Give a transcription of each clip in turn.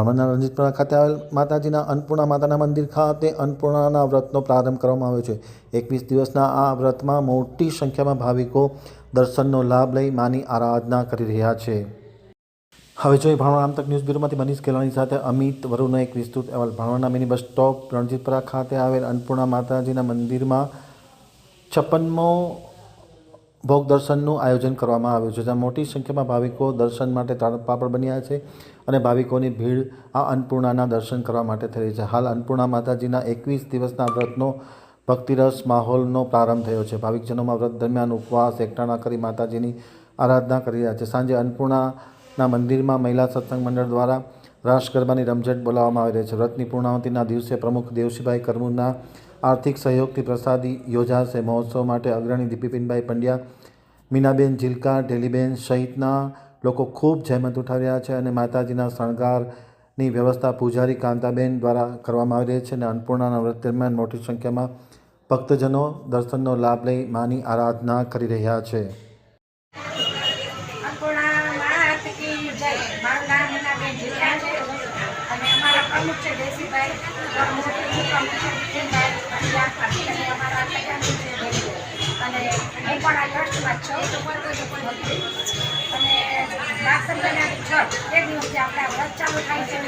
ભાવનગરના રણજીતપુરા ખાતે આવેલ માતાજીના અન્નપૂર્ણા માતાના મંદિર ખાતે અન્નપૂર્ણાના વ્રતનો પ્રારંભ કરવામાં આવ્યો છે. એકવીસ દિવસના આ વ્રતમાં મોટી સંખ્યામાં ભાવિકો દર્શનનો લાભ લઈ માની આરાધના કરી રહ્યા છે. હવે જોઈએ ભાવના આમતક ન્યૂઝ બ્યુરોમાંથી મનીષ કેલાણી સાથે અમિત વરુનો એક વિસ્તૃત અહેવાલ. ભાવના મિની બસ સ્ટોપ રણજીતપુરા ખાતે આવેલ અન્નપૂર્ણા માતાજીના મંદિરમાં છપ્પનમો ભોગ દર્શનનું આયોજન કરવામાં આવ્યું છે, જ્યાં મોટી સંખ્યામાં ભાવિકો દર્શન માટે તાળપ પાપડ બન્યા છે અને ભાવિકોની ભીડ આ અન્નપૂર્ણાના દર્શન કરવા માટે થઈ રહી છે. હાલ અન્નપૂર્ણા માતાજીના એકવીસ દિવસના વ્રતનો ભક્તિરસ માહોલનો પ્રારંભ થયો છે. ભાવિકજનોમાં વ્રત દરમિયાન ઉપવાસ, એકટાણા કરી માતાજીની આરાધના કરી રહ્યા છે. સાંજે અન્નપૂર્ણાના મંદિરમાં મહિલા સત્સંગ મંડળ દ્વારા રાસ ગરબાની રમઝટ બોલાવવામાં આવી રહી છે. વ્રતની પૂર્ણાવતીના દિવસે પ્રમુખ દેવશીભાઈ કરમુના આર્થિક સહયોગથી પ્રસાદી યોજાશે. મહોત્સવ માટે અગ્રણી દીપીપિનભાઈ પંડ્યા, મીનાબેન ઝીલકા ઢેલીબેન સહિતના લોકો ખૂબ જહેમત ઉઠાવી રહ્યા છે અને માતાજીના શણગારની વ્યવસ્થા પૂજારી કાંતાબેન દ્વારા કરવામાં આવી રહી છે અને અન્નપૂર્ણાના વ્રત દરમિયાન મોટી સંખ્યામાં ભક્તજનો દર્શનનો લાભ લઈ માની આરાધના કરી રહ્યા છે અન્નપૂર્ણા માત કી જય મારું નામ મીનાબેન જીલા છે અને અમારા પ્રમુખ છે દેસીભાઈ પ્રમુખ અને અમારા. અને હું પણ આ જ છું. અને દાસન બનાવી છ. એક દિવસથી આપણે વ્રત ચાલુ થાય છે.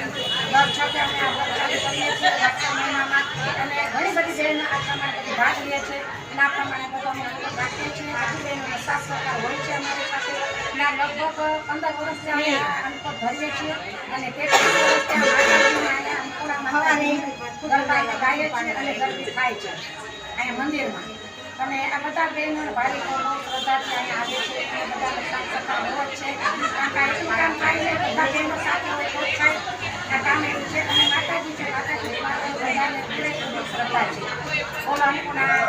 દર આ વ્રત ચાલુ કરીએ છીએ આખા મહિનામાં અને ઘણી બધી બહેનો પ્રમાણે ભાગ લે છે. અને પ્રમાણે બધા અમે લોકો રાખીએ છીએ આખી બહેનોનો સાથ સહકાર હોય છે અમારી પાસે ના લગભગ પંદર વર્ષથી અમે આ અનુભવ ધરીએ છીએ અને તેત્રીસ વર્ષથી આ માતાજીના અહીંયા અન્નપૂર્ણા માતાજીની ગરબા ગાઈએ છીએ અને ગરબી થાય છે અહીંયા મંદિરમાં. અને આ બધા બહેનો ભાવિકો બહુ શ્રદ્ધાથી અહીંયા આવે છે. અને બધાનો સાથ સહકાર બહુ છે. કારણ કે કામ થાય છે? બધા બહેનો સાથે હોય થાય. આ કામ એવું છે. અને માતાજી છે માતાજી બધાને પૂરેપૂરી શ્રદ્ધા છે. બોલો અન્નપૂર્ણા